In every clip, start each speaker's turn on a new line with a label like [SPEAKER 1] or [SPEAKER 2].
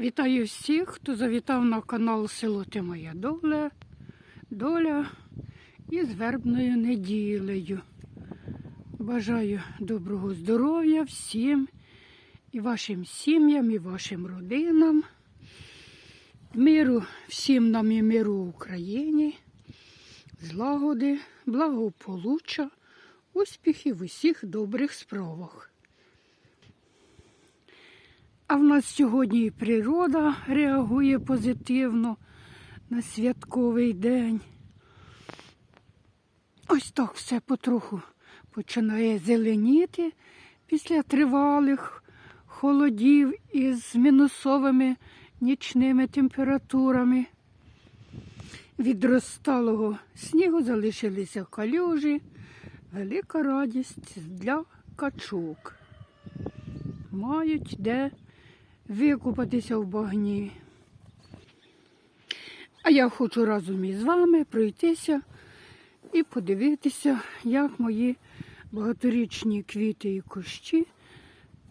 [SPEAKER 1] Вітаю всіх, хто завітав на канал Село Ти Моя Доля, Доля із вербною неділею. Бажаю доброго здоров'я всім і вашим сім'ям, і вашим родинам. Миру всім нам і миру Україні, злагоди, благополуччя, успіхів в усіх добрих справах. А в нас сьогодні і природа реагує позитивно на святковий день. Ось так все потроху починає зеленіти після тривалих холодів із мінусовими нічними температурами. Від розсталого снігу залишилися калюжі, велика радість для качок. Мають де викупатися в багні. А я хочу разом із вами пройтися і подивитися, як мої багаторічні квіти і кущі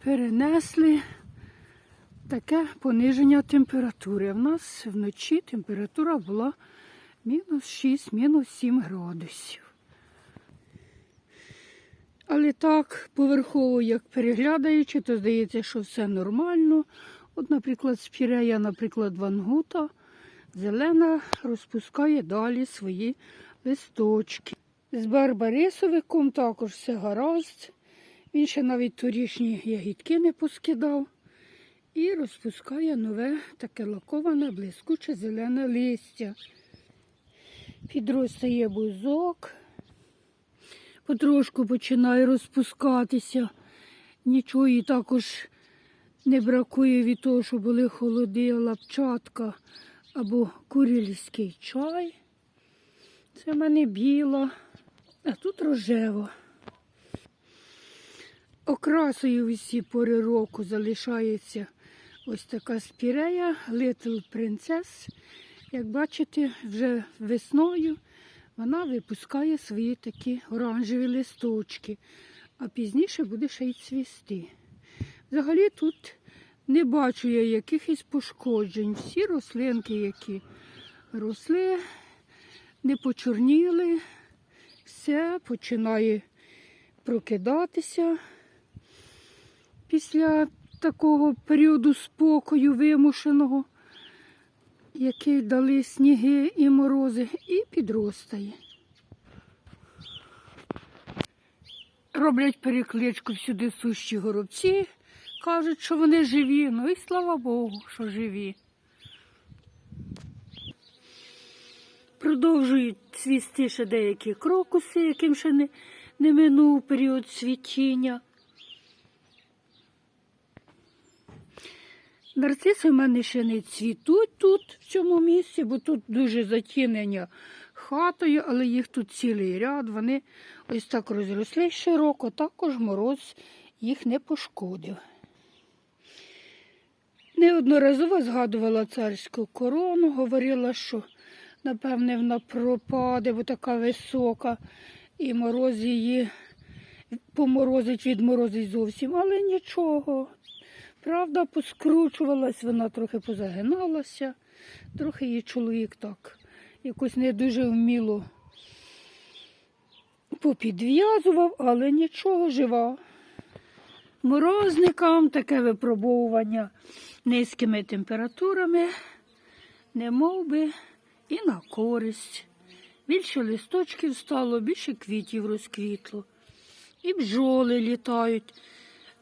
[SPEAKER 1] перенесли таке пониження температури. В нас вночі температура була мінус 6, мінус 7 градусів. Але так, поверхово, як переглядаючи, то здається, що все нормально. От, наприклад, спірея, наприклад, вангута, зелена розпускає далі свої листочки. З барбарисовиком також все гаразд. Він ще навіть торішні ягідки не поскидав. І розпускає нове таке лаковане, блискуче зелене листя. Підростає бузок потрошку починає розпускатися. Нічого їй також не бракує від того, що були холоди, лапчатка або курильський чай. Це в мене біла, а тут рожева. Окрасою усі пори року залишається ось така спірея Little Princess. Як бачите, вже весною вона випускає свої такі оранжеві листочки, а пізніше буде ще й цвісти. Взагалі тут не бачу я якихось пошкоджень. Всі рослинки, які росли, не почорніли, все починає прокидатися після такого періоду спокою вимушеного який дали сніги і морози, і підростає. Роблять перекличку всюди сущі горобці, кажуть, що вони живі, ну і слава Богу, що живі. Продовжують цвісти ще деякі крокуси, яким ще не, не минув період цвітіння. Нарциси в мене ще не цвітуть тут, в цьому місці, бо тут дуже затінення хатою, але їх тут цілий ряд. Вони ось так розросли широко, також мороз їх не пошкодив. Неодноразово згадувала царську корону, говорила, що, напевне, вона пропаде, бо така висока, і мороз її поморозить, відморозить зовсім, але нічого. Правда, поскручувалась, вона трохи позагиналася, трохи її чоловік так якось не дуже вміло попідв'язував, але нічого жива. Морозникам таке випробовування низькими температурами, не мов би, і на користь. Більше листочків стало, більше квітів розквітло. І бджоли літають,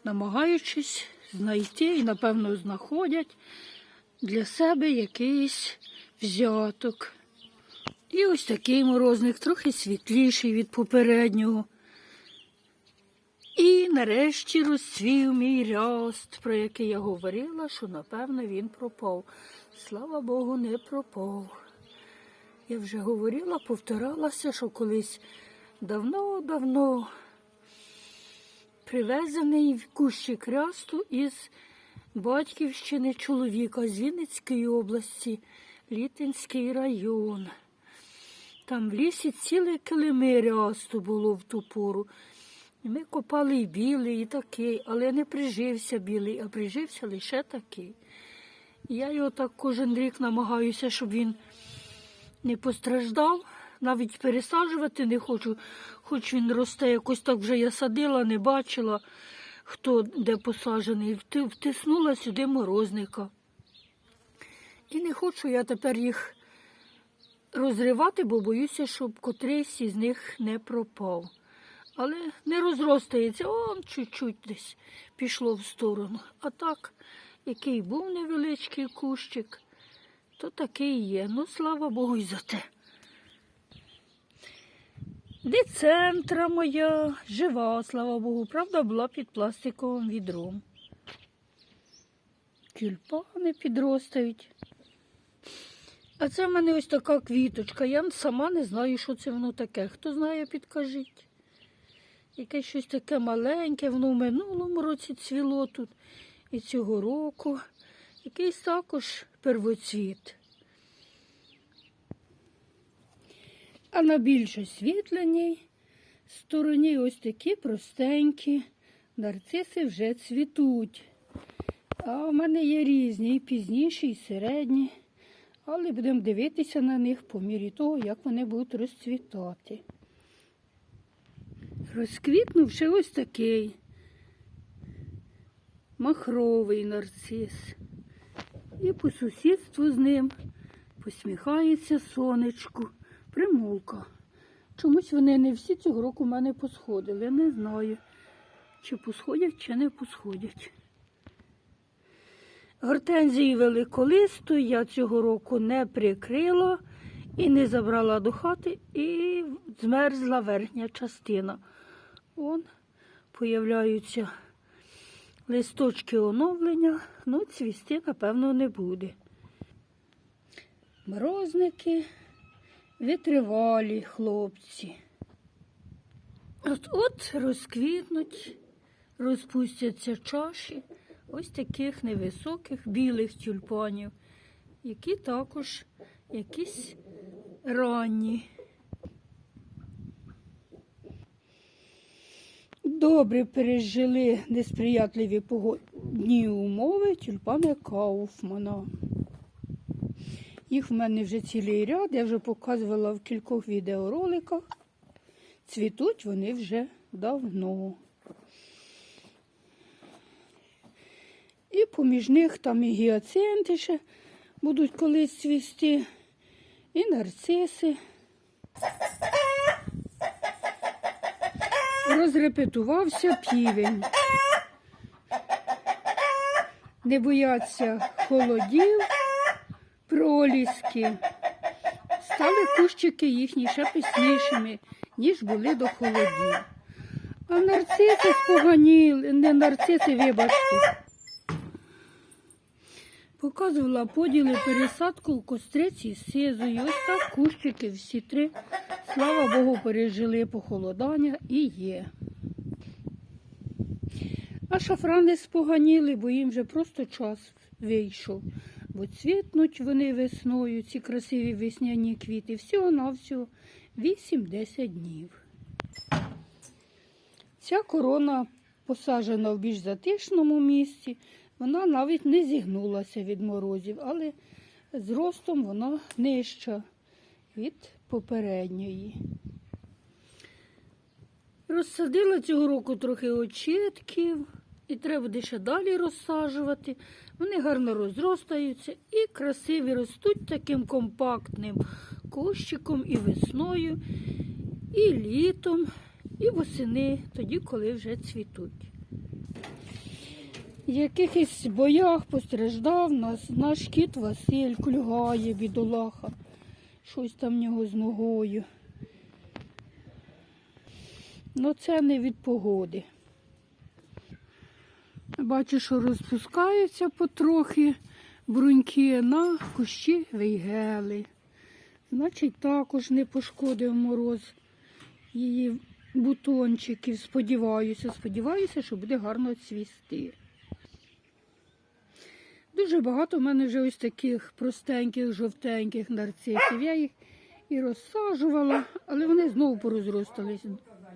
[SPEAKER 1] намагаючись знайти і, напевно, знаходять для себе якийсь взяток. І ось такий морозник, трохи світліший від попереднього. І нарешті розцвів мій ряст, про який я говорила, що, напевно, він пропав. Слава Богу, не пропав. Я вже говорила, повторалася, що колись давно-давно привезений в кущик рясту із батьківщини чоловіка з Вінницької області, Літинський район. Там в лісі ціле килими рясту було в ту пору. Ми копали і білий, і такий, але не прижився білий, а прижився лише такий. Я його так кожен рік намагаюся, щоб він не постраждав. Навіть пересаджувати не хочу, хоч він росте, якось так вже я садила, не бачила, хто де посаджений. Втиснула сюди морозника. І не хочу я тепер їх розривати, бо боюся, щоб котрийсь із них не пропав. Але не розростається, он чуть-чуть десь пішло в сторону. А так, який був невеличкий кущик, то такий є. Ну, слава Богу, і за те. Децентра моя жива, слава Богу, правда, була під пластиковим відром. Тюльпани підростають. А це в мене ось така квіточка. Я сама не знаю, що це воно таке. Хто знає, підкажіть. Якесь щось таке маленьке, воно в минулому році цвіло тут і цього року. Якийсь також первоцвіт. А на більш освітленій стороні ось такі простенькі нарциси вже цвітуть. А в мене є різні, і пізніші, і середні. Але будемо дивитися на них по мірі того, як вони будуть розцвітати. Розквітнув ще ось такий махровий нарцис. І по сусідству з ним посміхається сонечку, примулка. Чомусь вони не всі цього року в мене посходили. Не знаю, чи посходять, чи не посходять. Гортензії великолисту я цього року не прикрила і не забрала до хати, і змерзла верхня частина. Вон появляються листочки оновлення, ну цвісти, напевно, не буде. Морозники витривалі хлопці. От от розквітнуть, розпустяться чаші ось таких невисоких білих тюльпанів, які також якісь ранні. Добре пережили несприятливі погодні умови тюльпани Кауфмана. Їх в мене вже цілий ряд, я вже показувала в кількох відеороликах. Цвітуть вони вже давно. І поміж них там і гіацинти ще будуть колись цвісти, і нарциси. Розрепетувався півень. Не бояться холодів, проліски. Стали кущики їхні ще піснішими, ніж були до холодів. А нарциси споганіли, не нарциси, вибачте. Показувала поділи пересадку в костриці з сизою. Ось так кущики всі три. Слава Богу, пережили похолодання і є. А шафрани споганіли, бо їм вже просто час вийшов. Бо цвітнуть вони весною, ці красиві весняні квіти, всього-навсього 8-10 днів. Ця корона посаджена в більш затишному місці. Вона навіть не зігнулася від морозів, але зростом вона нижча від попередньої. Розсадила цього року трохи очітків, і треба буде ще далі розсаджувати. Вони гарно розростаються і красиві ростуть таким компактним кущиком і весною, і літом, і восени, тоді, коли вже цвітуть. В якихось боях постраждав нас наш кіт Василь, кульгає, бідолаха. Щось там в нього з ногою. Ну це не від погоди. Бачу, що розпускаються потрохи бруньки на кущі вейгели. Значить, також не пошкодив мороз її бутончиків. Сподіваюся, сподіваюся, що буде гарно цвісти. Дуже багато в мене вже ось таких простеньких, жовтеньких нарцисів. Я їх і розсаджувала, але вони знову порозростались.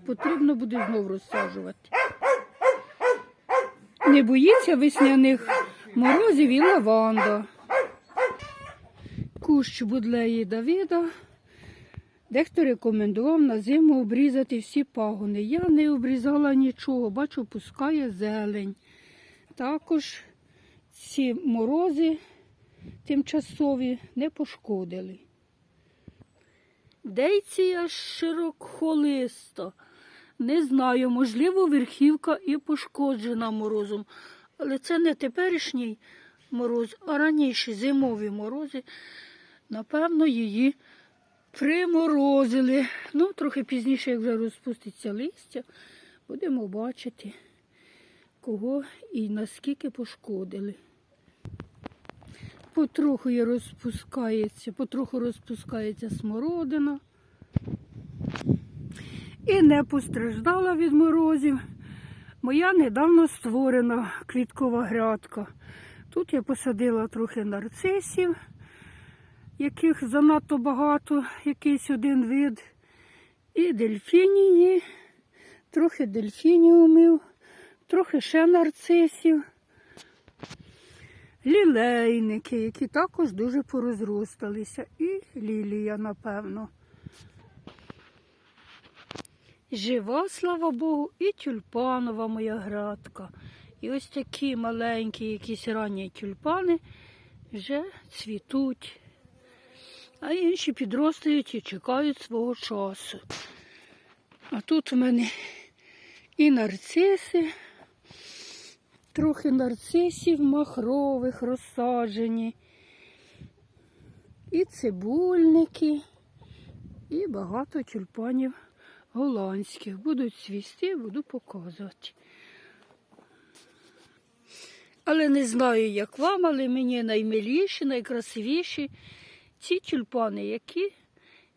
[SPEAKER 1] Потрібно буде знову розсаджувати. Не боїться весняних морозів і лаванда. кущ будлеї Давіда. Дехто рекомендував на зиму обрізати всі пагони. Я не обрізала нічого, бачу, пускає зелень. Також ці морози тимчасові не пошкодили. Дейція широколиста. Не знаю, можливо, верхівка і пошкоджена морозом. Але це не теперішній мороз, а раніше зимові морози. Напевно, її приморозили. Ну, трохи пізніше, як вже розпуститься листя, будемо бачити, кого і наскільки пошкодили. Потроху розпускається, потроху розпускається смородина. І не постраждала від морозів. Моя недавно створена квіткова грядка. Тут я посадила трохи нарцисів, яких занадто багато, якийсь один вид. І дельфінії, трохи дельфініумів, трохи ще нарцисів. Лілейники, які також дуже порозросталися. І лілія, напевно. Жива, слава Богу, і тюльпанова моя градка. І ось такі маленькі якісь ранні тюльпани вже цвітуть. А інші підростають і чекають свого часу. А тут у мене і нарциси, трохи нарцисів махрових розсаджені, і цибульники, і багато тюльпанів голландських. Будуть цвісти, буду показувати. Але не знаю, як вам, але мені наймиліші, найкрасивіші ці тюльпани, які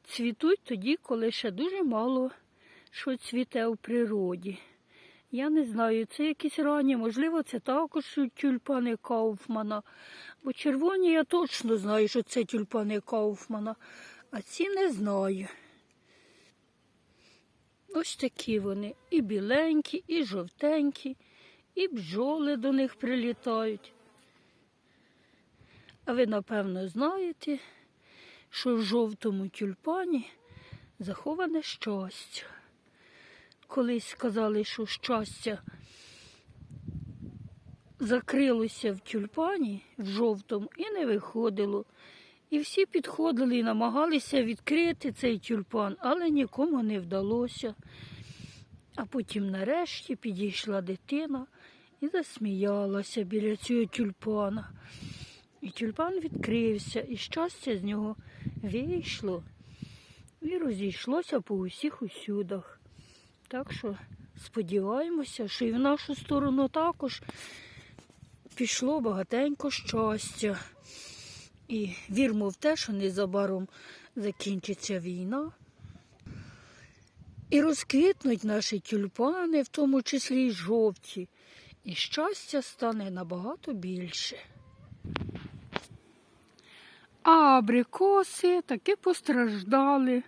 [SPEAKER 1] цвітуть тоді, коли ще дуже мало що цвіте у природі. Я не знаю, це якісь ранні, можливо, це також тюльпани Кауфмана. Бо червоні я точно знаю, що це тюльпани Кауфмана, а ці не знаю. Ось такі вони і біленькі, і жовтенькі, і бджоли до них прилітають. А ви, напевно, знаєте, що в жовтому тюльпані заховане щастя. Колись сказали, що щастя закрилося в тюльпані в жовтому і не виходило. І всі підходили і намагалися відкрити цей тюльпан, але нікому не вдалося. А потім нарешті підійшла дитина і засміялася біля цього тюльпана. І тюльпан відкрився, і щастя з нього вийшло і розійшлося по усіх усюдах. Так що сподіваємося, що і в нашу сторону також пішло багатенько щастя. І вірмо в те, що незабаром закінчиться війна. І розквітнуть наші тюльпани, в тому числі й жовті, і щастя стане набагато більше. А абрикоси таки постраждали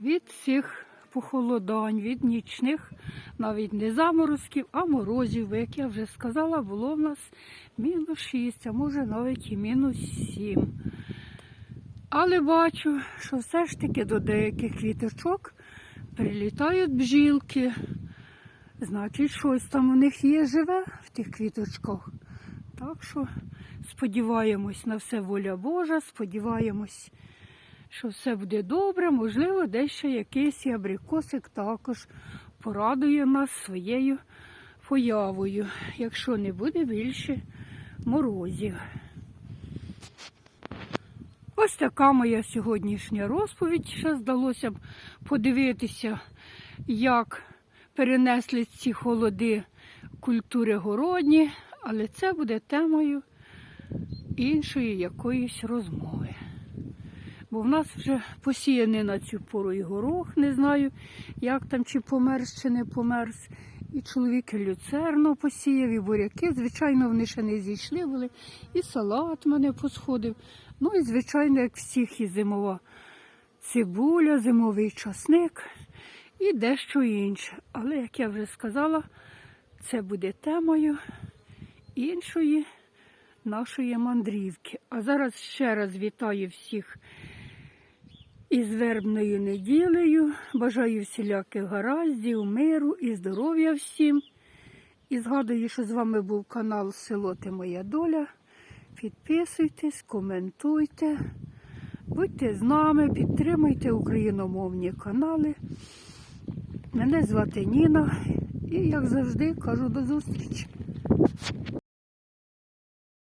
[SPEAKER 1] від цих похолодань, від нічних, навіть не заморозків, а морозів. Як я вже сказала, було в нас мінус 6, а може навіть і мінус 7. Але бачу, що все ж таки до деяких квіточок прилітають бджілки. Значить, щось там у них є живе в тих квіточках. Так що сподіваємось на все воля Божа, сподіваємось, що все буде добре. Можливо, десь ще якийсь абрикосик також порадує нас своєю появою, якщо не буде більше морозів. Ось така моя сьогоднішня розповідь. Ще здалося б подивитися, як перенесли ці холоди культури городні, але це буде темою іншої якоїсь розмови. Бо в нас вже посіяний на цю пору і горох, не знаю, як там, чи померз, чи не померз. І чоловік і люцерно посіяв, і буряки. Звичайно, вони ще не зійшли були. І салат мене посходив. Ну і, звичайно, як всіх, і зимова цибуля, зимовий часник і дещо інше. Але, як я вже сказала, це буде темою іншої нашої мандрівки. А зараз ще раз вітаю всіх із вербною неділею. Бажаю всіляких гараздів, миру і здоров'я всім. І згадую, що з вами був канал Село Ти Моя Доля. Підписуйтесь, коментуйте, будьте з нами, підтримуйте україномовні канали. Мене звати Ніна і, як завжди, кажу до зустрічі.